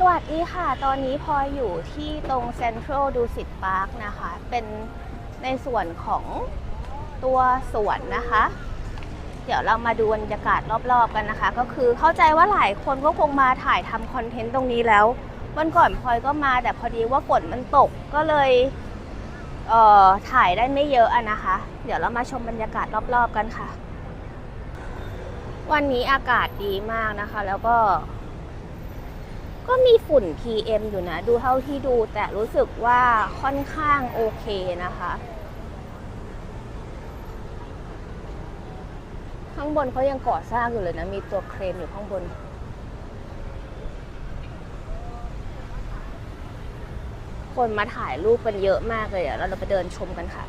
สวัสดีค่ะ ตอนนี้พลอยอยู่ที่ตรงเซ็นทรัลดูสิตพาร์คนะคะ เป็นในส่วนของตัวสวนนะคะ เดี๋ยวเรามาดูบรรยากาศรอบๆกันนะคะ ก็คือเข้าใจว่าหลายคนก็คงมาถ่ายทำคอนเทนต์ตรงนี้แล้ววันก่อนพลอยก็มาแต่พอดีว่าฝนมันตกก็เลยเอ่อถ่ายได้ไม่เยอะอะนะคะ เดี๋ยวเรามาชมบรรยากาศรอบๆกันค่ะ วันนี้อากาศดีมากนะคะ แล้วก็ ก็มีฝุ่น PM อยู่นะ ดูเท่าที่ดูแต่รู้สึกว่าค่อนข้างโอเคนะคะ ข้างบนเขายังก่อสร้างอยู่เลยนะ มีตัวเครนอยู่ข้างบน คนมาถ่ายรูปกันเยอะมากเลยอะแล้วเราไปเดินชมกันค่ะ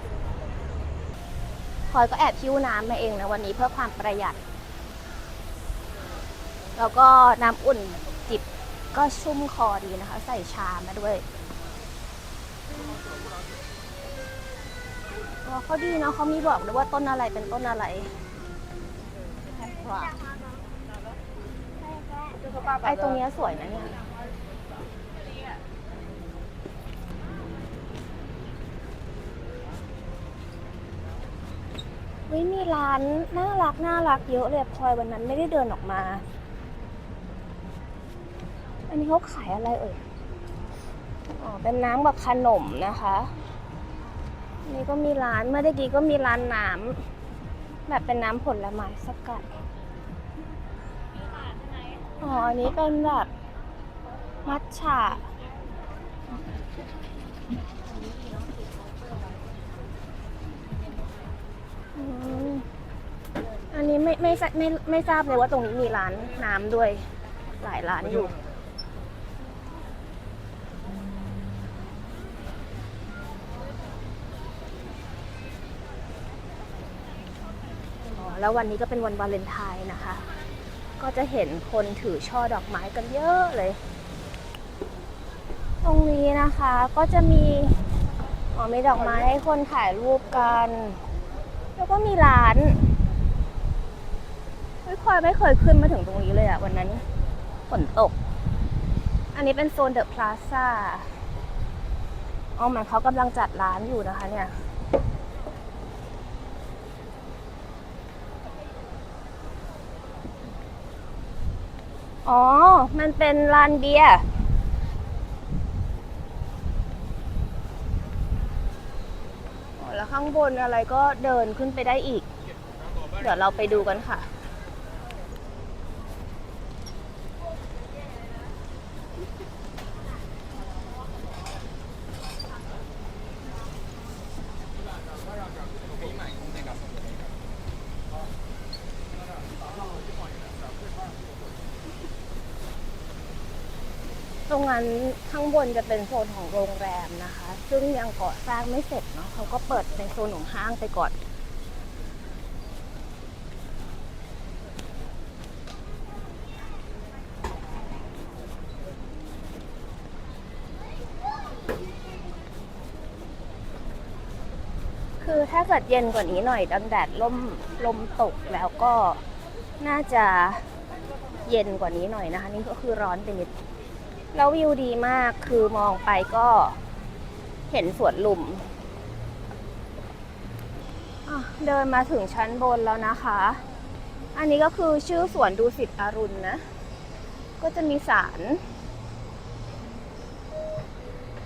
พลอยก็แอบพิ้วน้ำมาเองนะวันนี้เพื่อความประหยัด แล้วก็น้ำอุ่น ก็ชุ่มคอดีนะคะ ใส่ชามาด้วยเขาดีเนาะเขามีบอกด้วยว่าต้นอะไรเป็นต้นอะไรไอตรงเนี้ยสวยนะเนี่ยเฮ้ยมีร้านน่ารักน่ารักเยอะเลยพลอยวันนั้นไม่ได้เดินออกมา อันนี้เขาขายอะไรเอ่ย อ๋อ เป็นน้ำแบบขนมนะคะ นี่ก็มีร้าน เมื่อกี้ก็มีร้านน้ำแบบเป็นน้ำผลไม้สกัด อ๋อ อันนี้เป็นแบบมัทฉะอันนี้ไม่ไม่ไม่ไม่ทราบเลยว่าตรงนี้มีร้านน้ำด้วยหลายร้านอยู่ อ๋อ แล้ววันนี้ก็เป็นวันวาเลนไทน์นะคะ ก็จะเห็นคนถือช่อดอกไม้กันเยอะเลย ตรงนี้นะคะก็จะมีอ๋อมีดอกไม้ให้คนถ่ายรูปกัน แล้วก็มีร้านไม่พลอยไม่เคยขึ้นมาถึงตรงนี้เลยอะวันนั้นฝนตก อันนี้เป็นโซนเดอะพลาซ่าอ๋อเหมันเขากำลังจัดร้านอยู่นะคะเนี่ย อ๋อ มันเป็นร้านเบียร์แล้วข้างบนอะไรก็เดินขึ้นไปได้อีก เดี๋ยวเราไปดูกันค่ะ นั้นข้างบนจะเป็นโซนของโรงแรมนะคะ ซึ่งยังก่อสร้างไม่เสร็จเนาะเขาก็เปิดในโซนของห้างไปก่อนคือถ้าเกิดเย็นกว่านี้หน่อยดังแดดลมลมตกแล้วก็น่าจะเย็นกว่านี้หน่อยนะคะ นี่ก็คือร้อนไปนิด แล้ววิวดีมากคือมองไปก็เห็นสวนลุมอะเดินมาถึงชั้นบนแล้วนะคะ อันนี้ก็คือชื่อสวนดูสิตอรุณนะ ก็จะมีสาร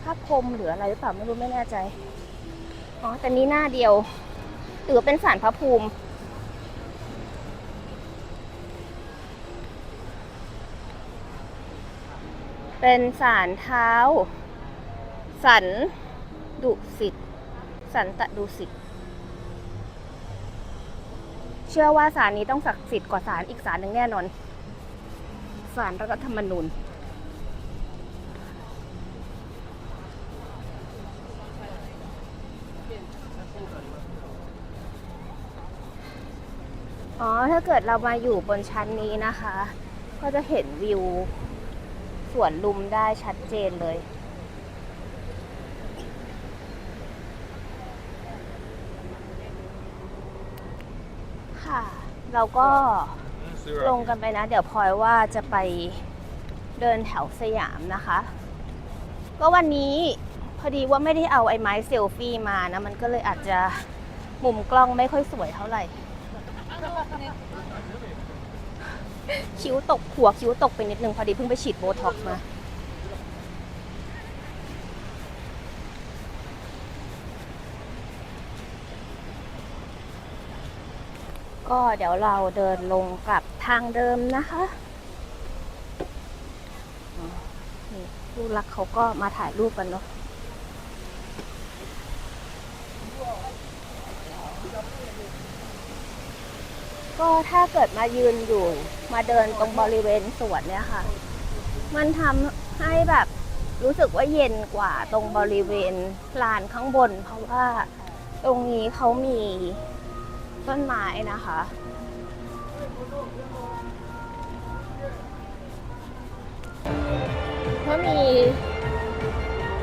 ภาพพรหมหรืออะไรหรือเปล่าไม่รู้ไม่แน่ใจ อ๋อ แต่นี้หน้าเดียว หรือเป็นสารพระภูมิ เป็นสารเท้า สันดุสิตสันตะดุสิตเชื่อว่าสารนี้ต้องศักดิ์สิทธิ์กว่าสารอีกสารหนึ่งแน่นอนสารรัฐธรรมนูญอ๋อ ถ้าเกิดเรามาอยู่บนชั้นนี้นะคะ ก็จะเห็นวิว สวนลุมได้ชัดเจนเลย ค่ะ เราก็ลงกันไปนะ เดี๋ยวพลอยว่าจะไปเดินแถวสยามนะคะ ก็วันนี้พอดีว่าไม่ได้เอาไอ้ไม้เซลฟี่มานะ มันก็เลยอาจจะมุมกล้องไม่ค่อยสวยเท่าไหร่ คิ้วตกหัวคิ้วตกไปนิดนึงพอดีเพิ่งไปฉีดโบท็อกซ์มาก็เดี๋ยวเราเดินลงกลับทางเดิมนะคะนี่ลูกรักเขาก็มาถ่ายรูปกันเนาะ ก็ถ้าเกิดมายืนอยู่ มาเดินตรงบริเวณสวนเนี่ยค่ะ มันทำให้แบบรู้สึกว่าเย็นกว่าตรงบริเวณลานข้างบน เพราะว่าตรงนี้เขามีต้นไม้นะคะ ก็มี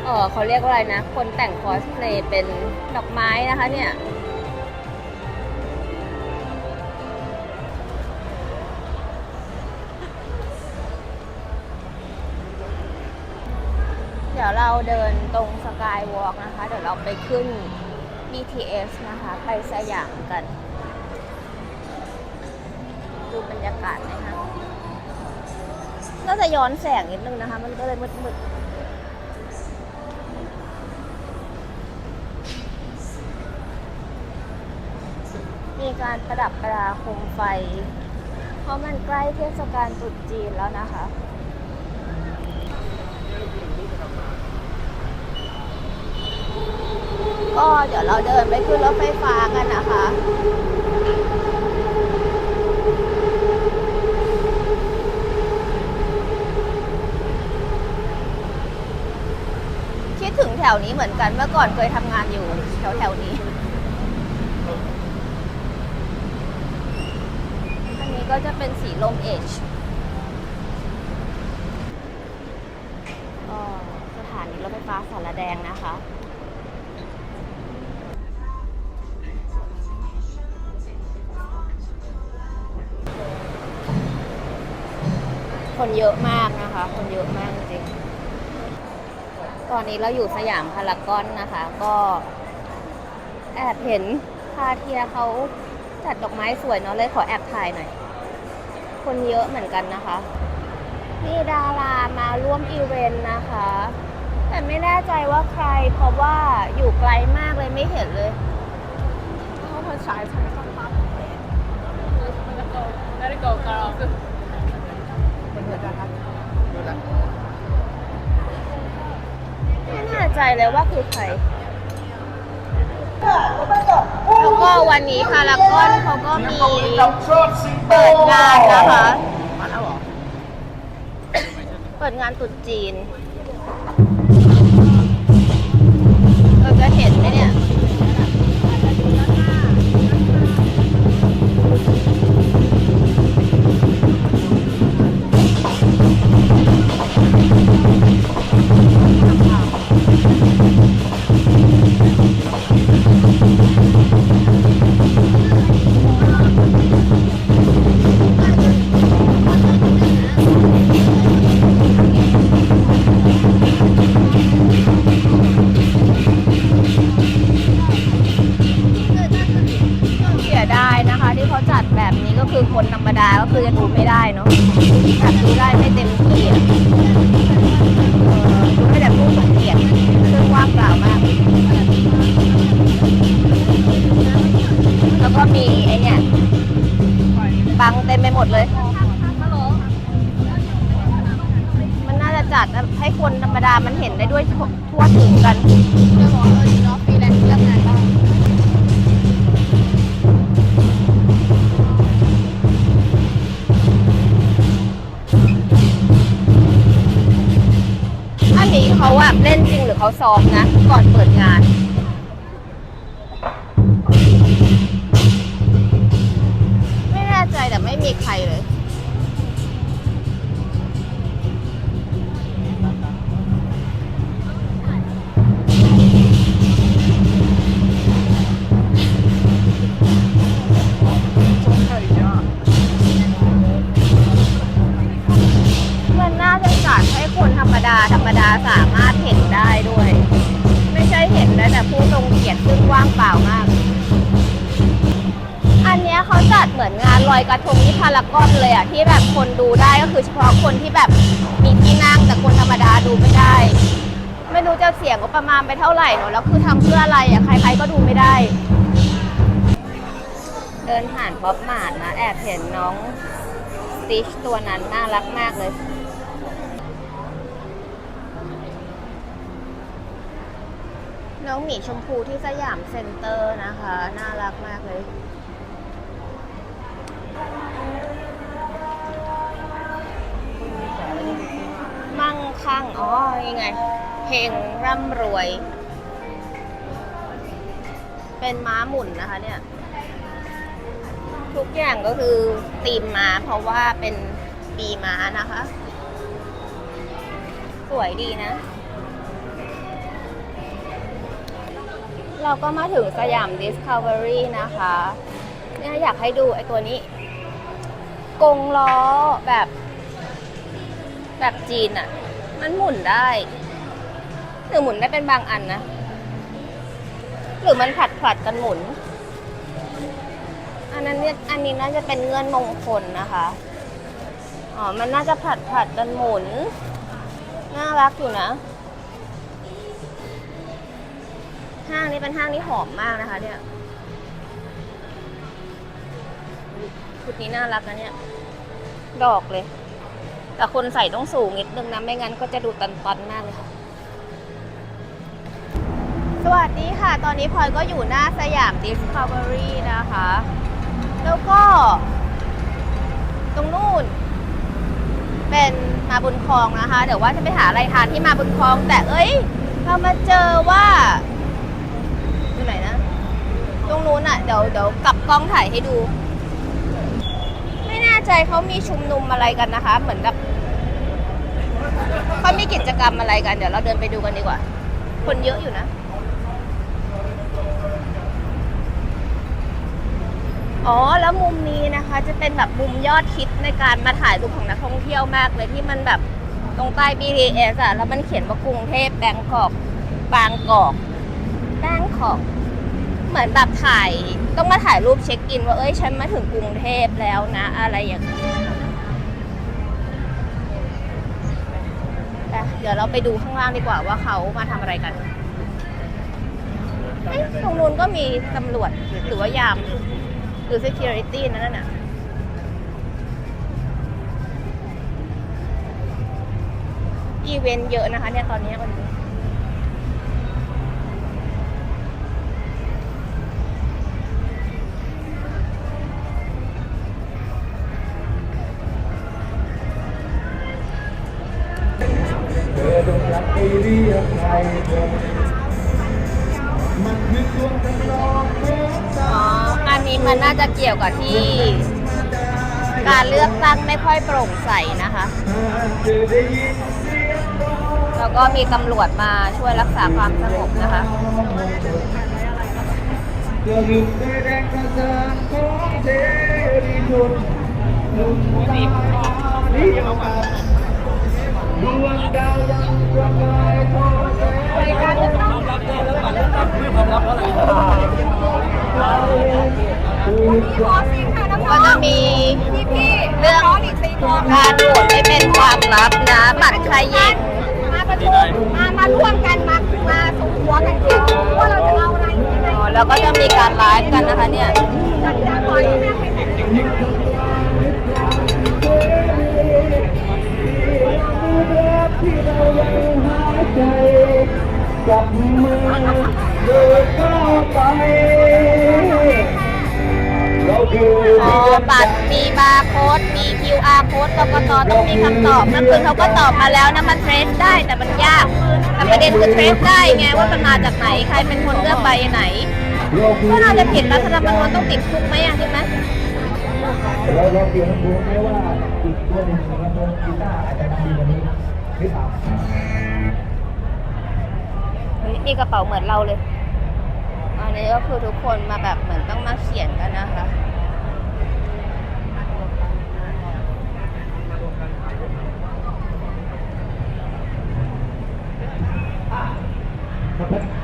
เออเขาเรียกว่าอะไรนะ คนแต่งคอสเพลย์เป็นดอกไม้นะคะเนี่ย เราเดินตรงสกายวอล์กนะคะ เดี๋ยวเราไปขึ้น BTS นะคะ ไปสยามกัน ดูบรรยากาศหนะคะก็จะย้อนแสงนิดนึงนะคะ มันก็เลยมืดๆมีการประดับประดาโคมไฟ เพราะมันใกล้เทศกาลตรุษจีนแล้วนะคะ ก็เดี๋ยวเราเดินไปขึ้นรถไฟฟ้ากันนะคะคิดถึงแถวนี้เหมือนกันเมื่อก่อนเคยทำงานอยู่แถวแถวนี้ อันนี้ก็จะเป็นสีลมเอชสถานีรถไฟฟ้าสารแดงนะคะ เยอะมากนะคะ คนเยอะมากจริงตอนนี้เราอยู่สยามพารากอนนะคะ ก็แอบเห็นพาเทียเขาจัดดอกไม้สวยเนาะเลยขอแอบถ่ายหน่อย คนเยอะเหมือนกันนะคะมีดารามาร่วมอีเวนต์นะคะ แต่ไม่แน่ใจว่าใครเพราะว่าอยู่ไกลมากเลยไม่เห็นเลยเขามาฉายฉายฟัง ใจเลยว่าคือใคร แล้วก็วันนี้พารากอนเขาก็มีเปิดงานนะคะเหรอเปิดงานตรุษจีน จัดให้คนธรรมดามันเห็นได้ด้วยทั่วถึงกันจะบอกเออดีเนาะฟรีแลนซ์ทำงานได้อันนี้เขาอะเล่นจริงหรือเขาซ้อมนะ ก่อนเปิด เหมือนงานลอยกระทงที่พารากอนเลยอะที่แบบคนดูได้ก็คือเฉพาะคนที่แบบมีที่นั่งแต่คนธรรมดาดูไม่ได้ ไม่รู้จะเสียงก็ประมาณไปเท่าไหร่เนอะแล้วคือทำเพื่ออะไรอะใครๆก็ดูไม่ได้ เดินผ่านป๊อปมาร์ทนะแอบเห็นน้องสติชตัวนั้นน่ารักมากเลยน้องหมีชมพูที่สยามเซ็นเตอร์นะคะ น่ารักมากเลย มั่งคั่ง อ๋อ ยังไงเพลงร่ำรวย เป็นม้าหมุนนะคะเนี่ย ทุกอย่างก็คือตีมม้าเพราะว่าเป็นปีม้านะคะ สวยดีนะ เราก็มาถึงสยาม Discovery นะคะ เนี่ยอยากให้ดูไอ้ตัวนี้ กงล้อแบบ แบบจีนอะ่ะ มันหมุนได้หรือหมุนได้เป็นบางอันนะ หรือมันผัดผลัดกันหมุน อันนั้นเนี่ยอันนี้น่าจะเป็นเงื่อนมงคลนะคะ อ๋อ มันน่าจะผัดผลัดกันหมุน น่ารักอยู่นะ ห้างนี้เป็นห้างที่หอมมากนะคะเนี่ย ชุดนี้น่ารักนะเนี่ย ดอกเลย แต่คนใส่ต้องสูงนิดนึงนะ ไม่งั้นก็จะดูตันๆมากเลยค่ะ สวัสดีค่ะ ตอนนี้พลอยก็อยู่หน้าสยาม Discovery นะคะ แล้วก็ ตรงนู่น เป็นมาบุญคลองนะคะ เดี๋ยวว่าจะไปหาอะไรทานที่มาบุญคลอง แต่เอ้ยเรามาเจอว่าอยู่ไหนนะ ตรงนู้นอะ เดี๋ยวเดี๋ยวกลับกล้องถ่ายให้ดู ใจเขามีชุมนุมอะไรกันนะคะ เหมือนกับเขามีกิจกรรมอะไรกัน เดี๋ยวเราเดินไปดูกันดีกว่า คนเยอะอยู่นะ อ๋อ แล้วมุมนี้นะคะ จะเป็นแบบมุมยอดฮิตในการมาถ่ายรูปของนักท่องเที่ยวมากเลยที่มันแบบตรงใต้ BTS อะแล้วมันเขียนว่ากรุงเทพแบงกอก บางกอกแบงกอก เหมือนแบบถ่ายต้องมาถ่ายรูปเช็คอิน ว่าเอ้ยฉันมาถึงกรุงเทพแล้วนะ อะไรอย่างนี้แต่เดี๋ยวเราไปดูข้างล่างดีกว่าว่าเขามาทำอะไรกันเอ๊ะตรงนู้นก็มีตำรวจหรือว่ายาม หรือ security นั่นน่ะอีเวนต์เยอะนะคะเนี่ยตอนนี้วันนี้ เรียกใครเธอมันคือดวงจำลองเมื่อสาอ๋ออันนี้มันน่าจะเกี่ยวกับที่ การเลือกตั้งไม่ค่อยโปร่งใสนะคะเธอได้ยินเสียงร้องแล้วก็มีตำรวจมาช่วยรักษาความสงบนะคะเธ ก็จะมีเรื่องการโหวตไม่เป็นความลับนะบัตรใครยิงมาประชุมมามาร่วมกันมามาสมหัวกันคิดว่าเราจะเอาอะไรยังไงแล้วก็จะมีการไลฟ์กันนะคะเนี่ยจัดการก่อนที่แม่เป็น ที่เรายังหายใจจับมือเดินเข้าไป เราคืออ๋อบัตรมีบาร์โค้ดมี QR โค้ดกกตต้องมีคำตอบนั่นคือเขาก็ตอบมาแล้วนะมันเทรสได้แต่มันยาก แต่ประเด็นคือเทรสได้ไงว่ามันมาจากไหนใครเป็นคนเลือกใบไหน ถ้าเราจะผิดรัฐธรรมนูญต้องติดคุกไหมอะใช่ไหมเราเราเปลี่ยนดูไหมว่าอีกตัวหนึ่งของระบบกีตาร์อาจจะดีกว่านี้ เฮ้ยนี่กระเป๋าเหมือนเราเลย อันนี้ก็คือทุกคนมาแบบเหมือนต้องมาเขียนกันนะคะ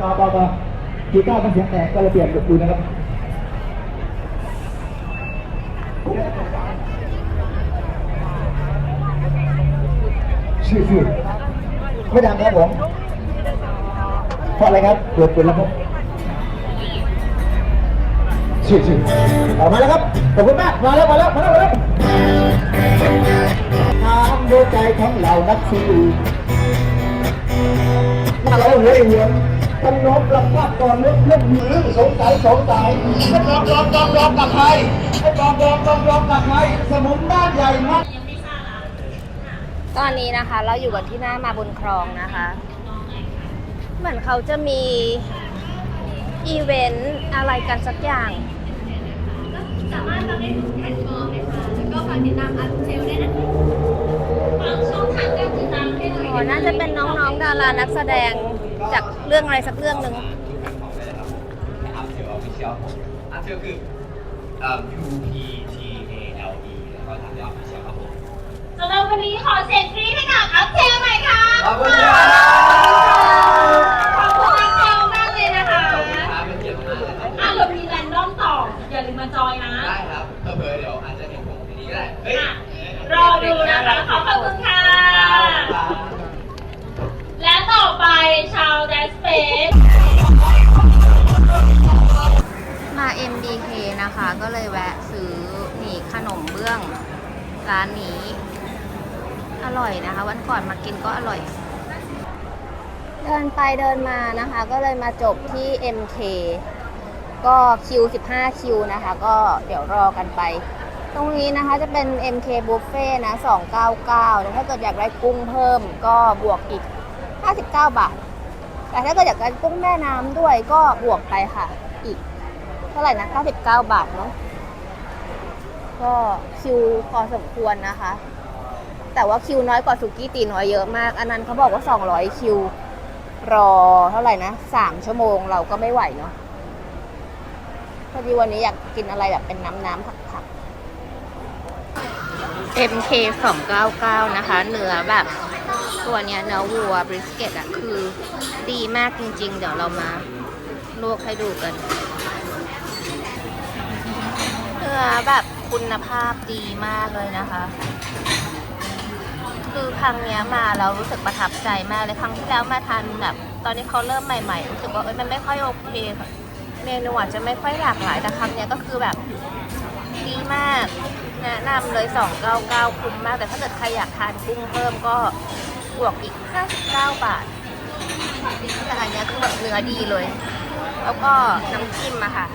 ต่อต่อต่อกีตาร์มันเสียงแตกก็เลยเปลี่ยนดูนะครับ ชื่อชื่อไม่ดังครับผมเพราะอะไรครับเปิดเป็นแล้วครับชื่อชื่อออกมาแล้วครับขอบคุณมากมาแล้วมาแล้วมาแล้วมาแล้วทางหัวใจของเรานักสู้มาเราหัวหัวต้องนบรับทราบก่อนเรื่องเรื่องหือสงสัยสงสัยให้ลองลองลองลองกับใครให้ลองลองลองลองกับใครสมุนบ้านใหญ่มาก ตอนนี้นะคะเราอยู่กันที่หน้ามาบุญครองนะคะ เหมือนเขาจะมีอีเวนต์อะไรกันสักอย่าง สามารถทำได้ทุกแพลตฟอร์มเลยค่ะ แล้วก็ฝากติดตามอัพเซลด้วยนะคะฝากช่องทางการติดตามให้หน่อยอ๋อ น่าจะเป็นน้องๆ ดารานักแสดงจากเรื่องอะไรสักเรื่องหนึ่ง อัพเซลออฟฟิเชียลอัพเซลคือเอ่อ U ำหรับวันนี้ขอเสียงกรี๊ดให้กับอัพเซลหน่อยค่ะขอบคุณครับ ขอบคุณอัพเซลมากเลยนะคะขอบคุณครับเป็นเกียรติมากเลยครับอะเดี๋ยวมีแรนดอมต่ออย่าลืมมาจอยนะ ได้ครับเผื่อๆเดี๋ยวอาจจะเห็นผมที่นี่ก็ได้เฮ้ยอะรอดูนะคะ ขอบคุณค่ะ และต่อไปชาวแดสเปซ มา MBK นะคะ ก็เลยแวะซื้อนี่ขนมเบื้อง ร้านนี้ อร่อยนะคะ วันก่อนมากินก็อร่อย เดินไปเดินมานะคะ ก็เลยมาจบที่ MK ก็คิว 15 คิวนะคะ ก็เดี๋ยวรอกันไป ตรงนี้นะคะจะเป็น MK Buffet นะ 299แล้วถ้าเกิดอยากได้กุ้งเพิ่มก็บวกอีก 59 บาท แต่ถ้าเกิดอยากได้กุ้งแม่น้ำด้วยก็บวกไปค่ะ อีก เท่าไหร่นะ 99 บาทเนาะก็คิวพอสมควรนะคะ แต่ว่าคิวน้อยกว่าสุกี้ตีน้อยเยอะมาก อันนั้นเขาบอกว่า 200 คิว รอเท่าไหร่นะ3ชั่วโมงเราก็ไม่ไหวเนาะพอดีวันนี้อยากกินอะไรแบบเป็นน้ำน้ำผักผัก MK 299 นะคะ เนื้อแบบตัวเนี้ยเนื้อวัวบริสเกตอะคือดีมากจริง ๆ เดี๋ยวเรามาลวกให้ดูกัน เนื้อแบบคุณภาพดีมากเลยนะคะ คือครั้งเนี้ยมาเรารู้สึกประทับใจมากเลยครั้งที่แล้วมาทานแบบตอนนี้เขาเริ่มใหม่ๆรู้สึกว่าเอ้ยมันไม่ค่อยโอเคค่ะเมนูอาจจะไม่ค่อยหลากหลายแต่ครั้งเนี้ยก็คือแบบดีมากแนะนำเลย 299 คุ้มมาก แต่ถ้าเกิดใครอยากทานกุ้งเพิ่มก็บวกอีก 59 บาทแต่อันเนี้ยคือแบบเนื้อดีเลย แล้วก็น้ำจิ้มอะค่ะ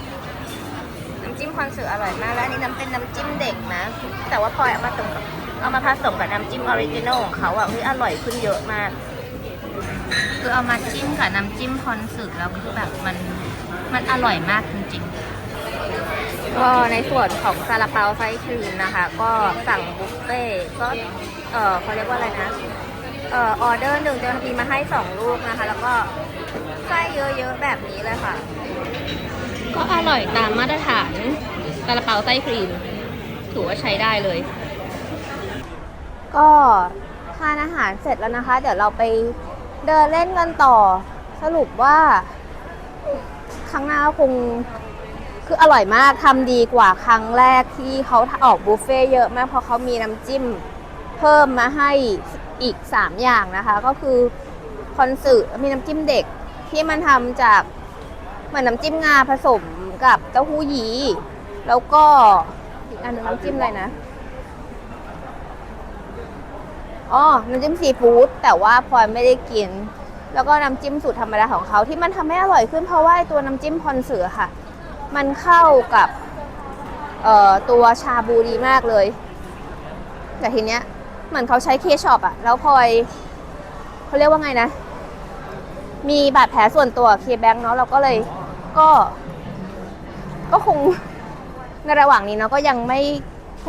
น้ำจิ้มคอนเสิร์ตอร่อยมาก แล้วอันนี้น้ำเป็นน้ำจิ้มเด็กนะ แต่ว่าพอเอามาผสมกับ เอามาผสมกับน้ำจิ้มออริจินอลของเขาอะเฮ้ยอร่อยขึ้นเยอะมาก คือเอามาจิ้มกับน้ำจิ้มคอนเสิร์ตแล้วคือแบบมันมันอร่อยมากจริงๆ ก็ในส่วนของซาลาเปาไส้ครีมนะคะ ก็สั่งบุฟเฟ่ต์ก็เออเขาเรียกว่าอะไรนะเอ่อออเดอร์หนึ่งจะมีมาให้สองลูกนะคะ แล้วก็ไส้เยอะๆแบบนี้เลยค่ะ ก็อร่อยตามมาตรฐานซาลาเปาไส้ครีม ถือว่าใช้ได้เลย ก็ทานอาหารเสร็จแล้วนะคะ เดี๋ยวเราไปเดินเล่นกันต่อ สรุปว่า ครั้งหน้าคงคืออร่อยมากทำดีกว่าครั้งแรกที่เขาออกบุฟเฟ่เยอะมากเพราะเขามีน้ำจิ้มเพิ่มมาให้อีก 3 อย่างนะคะ ก็คือคอนสึมีน้ำจิ้มเด็กที่มันทำจากเหมือนน้ำจิ้มงาผสมกับเต้าหู้ยีแล้วก็อีกอันหนึงน้ำจิ้มอะไรนะ อ๋อ น้ำจิ้มซีฟู้ดแต่ว่าพลอยไม่ได้กิน แล้วก็น้ำจิ้มสูตรธรรมดาของเขาที่มันทำให้อร่อยขึ้นเพราะว่าไอ้ตัวน้ำจิ้มพรเสือค่ะ มันเข้ากับเอ่อตัวชาบูดีมากเลย แต่ทีเนี้ยเหมือนเขาใช้เคชอปอะแล้วพลอยเขาเรียกว่าไงนะ มีบาดแผลส่วนตัวเคแบงเนาะเราก็เลยก็ ก็คงในระหว่างนี้เนาะก็ยังไม่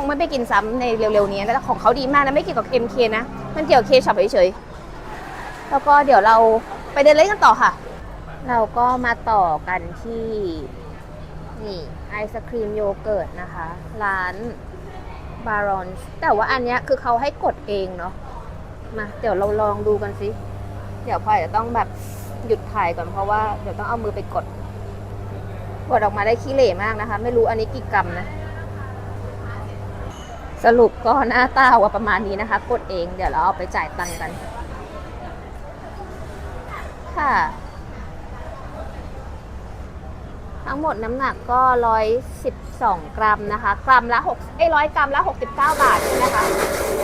งไม่ไปกินซ้ำในเร็วๆนี้แต่ของเขาดีมากนะไม่เกี่ยวกับ MK นะมันเกี่ยวกับเคช็อปเฉยๆแล้วก็เดี๋ยวเราไปเดินเล่นกันต่อค่ะ เราก็มาต่อกันที่นี่ไอศครีมโยเกิร์ตนะคะ ร้านบารอนแต่ว่าอันเนี้ยคือเขาให้กดเองเนาะมาเดี๋ยวเราลองดูกันสิ เดี๋ยวพลอยจะต้องแบบหยุดถ่ายก่อนเพราะว่าเดี๋ยวต้องเอามือไปกด กดออกมาได้ขี้เหร่มากนะคะ ไม่รู้อันนี้กี่กรัมนะ สรุปก็หน้าตาว่าประมาณนี้นะคะ กดเองเดี๋ยวเราเอาไปจ่ายตังค์กัน ค่ะ ทั้งหมดน้ำหนักก็ 112 กรัมนะคะ กรัมละ6เอ้ยร้อยกรัมละ 69 บาทใช่ไหมคะ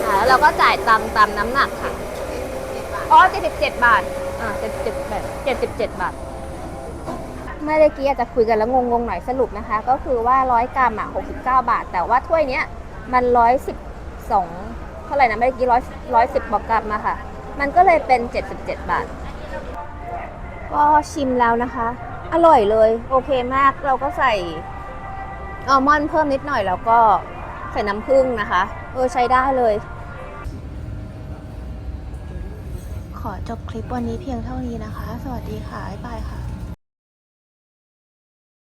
อ่าแล้วเราก็จ่ายตังตามน้ำหนักค่ะอ๋อ77 บาท อ่า77แบบ77 บาทเมื่อกี้อาจจะคุยกันแล้วงงๆหน่อยสรุปนะคะ ก็คือว่า 100 กรัมอะ69 บาท แต่ว่าถ้วยเนี้ย มัน112เท่าไหร่นะเมื่อกี้100 110บบอกกรับมอะค่ะ มันก็เลยเป็น77บาท ก็ชิมแล้วนะคะ อร่อยเลย โอเคมาก เราก็ใส่อัลมอนด์เพิ่มนิดหน่อยแล้วก็ใส่น้ำผึ้งนะคะ เออใช้ได้เลย ขอจบคลิปวันนี้เพียงเท่านี้นะคะ สวัสดีค่ะ บ๊ายบายค่ะ